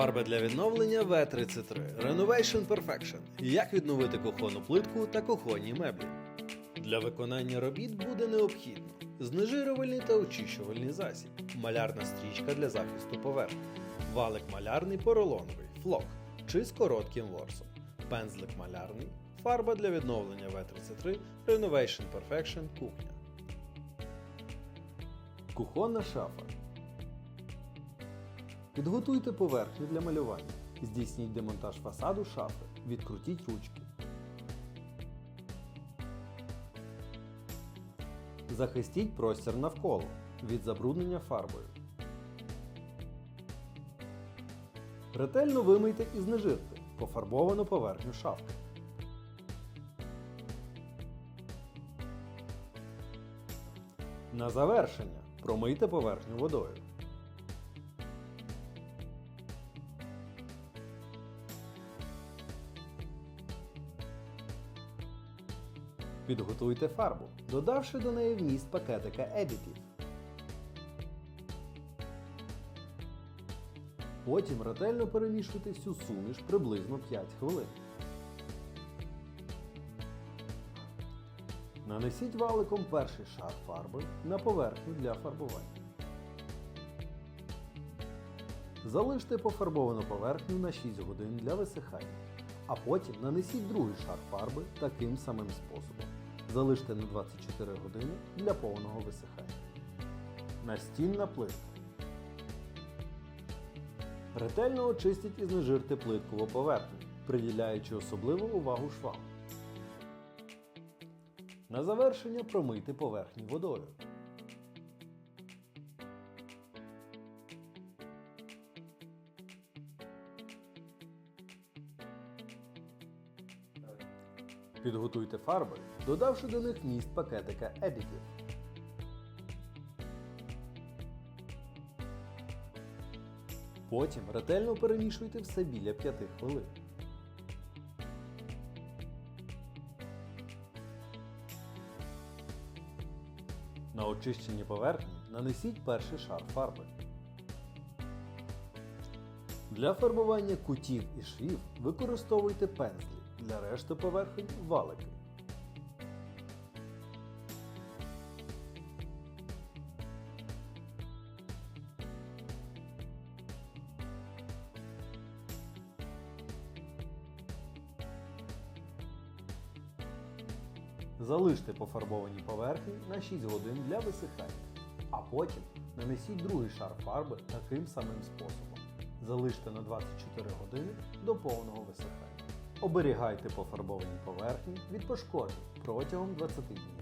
Фарба для відновлення V33 Renovation Perfection. Як відновити кухонну плитку та кухонні меблі. Для виконання робіт буде необхідно знежирювальний та очищувальний засіб, малярна стрічка для захисту поверхні, валик малярний поролоновий, флок чи з коротким ворсом, пензлик малярний, фарба для відновлення V33 Renovation Perfection кухня. Кухонна шафа. Підготуйте поверхню для малювання. Здійсніть демонтаж фасаду шафи. Відкрутіть ручки. Захистіть простір навколо від забруднення фарбою. Ретельно вимийте і знежирте пофарбовану поверхню шафи. На завершення промийте поверхню водою. Підготуйте фарбу, додавши до неї вміст пакетика Additive. Потім ретельно перемішуйте всю суміш приблизно 5 хвилин. Нанесіть валиком перший шар фарби на поверхню для фарбування. Залиште пофарбовану поверхню на 6 годин для висихання, а потім нанесіть другий шар фарби таким самим способом. Залиште на 24 години для повного висихання. Настінна плитка. Ретельно очистіть і знежирте плиткову поверхню, приділяючи особливу увагу швам. На завершення промийте поверхні водою. Підготуйте фарби, додавши до них вміст пакетика Additive. Потім ретельно перемішуйте все біля 5 хвилин. На очищеній поверхні нанесіть перший шар фарби. Для фарбування кутів і швів використовуйте пензлі, для решти поверхень валики. Залиште пофарбовані поверхні на 6 годин для висихання, а потім нанесіть другий шар фарби таким самим способом. Залиште на 24 години до повного висихання. Оберігайте пофарбовані поверхні від пошкоджень протягом 20 днів.